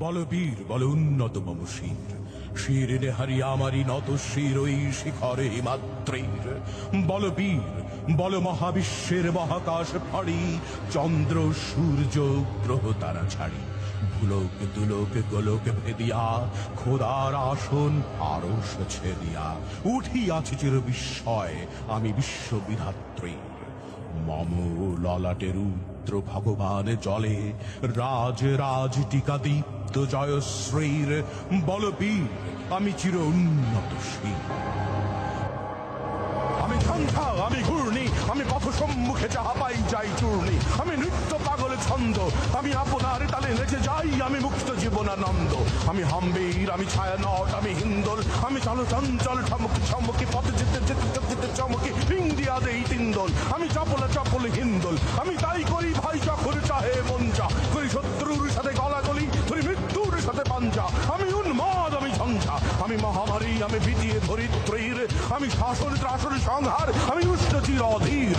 বল বীর, বল উন্নত মম শির। শিরে হারি আমারি নত শির ওই শিখরে মাত্রের বল বীর, বল মহাবিশ্বের মহাকাশ ফাড়ি। চন্দ্র, সূর্য, গ্রহ তারা ছাড়ি। ভুলোক, দুলোক, গোলোক ভেদিয়া, খোদার আসন আরও ছেদিয়া। উঠিয়াছে চির বিস্ময় আমি বিশ্ববিধাত্রীর মম ললাটের রুদ্র ভগবান জলে, রাজ রাজ টিকা দীপ্ত জয়শ্রীর বলবীর, আমি চির উন্নত আমি ঝঞ্ঝা আমি ঘূর্ণি, আমি পথ সম্মুখে যাহা পাই যাই চূর্ণি। আমি নৃত্য পাগল ছন্দ, আমি আপনার তালে নেচে যাই, আমি মুক্ত জীবনানন্দ। আমি হাম্বির, আমি ছায়া নট আমি হিন্দল, আমি চলো চঞ্চল ঠমকি ছমকি পথে যেতে যেতে চমকি ইন্ডিয়া দেই তিন্দল আমি চপলে চপলে হিন্দল আমি তাই করি ভাই যখন চাহে মঞ্চা করি শত্রুর সাথে গলাগলি, ধরি মৃত্যুর সাথে পাঞ্জা। আমি উন্মাদ, আমি ঝঞ্ঝা। আমি মহামারী, আমি বিটিয়ে ধরিত্রীর। আমি শাসন ত্রাসন সংহার। আমি উষ্ণ চির অধীর।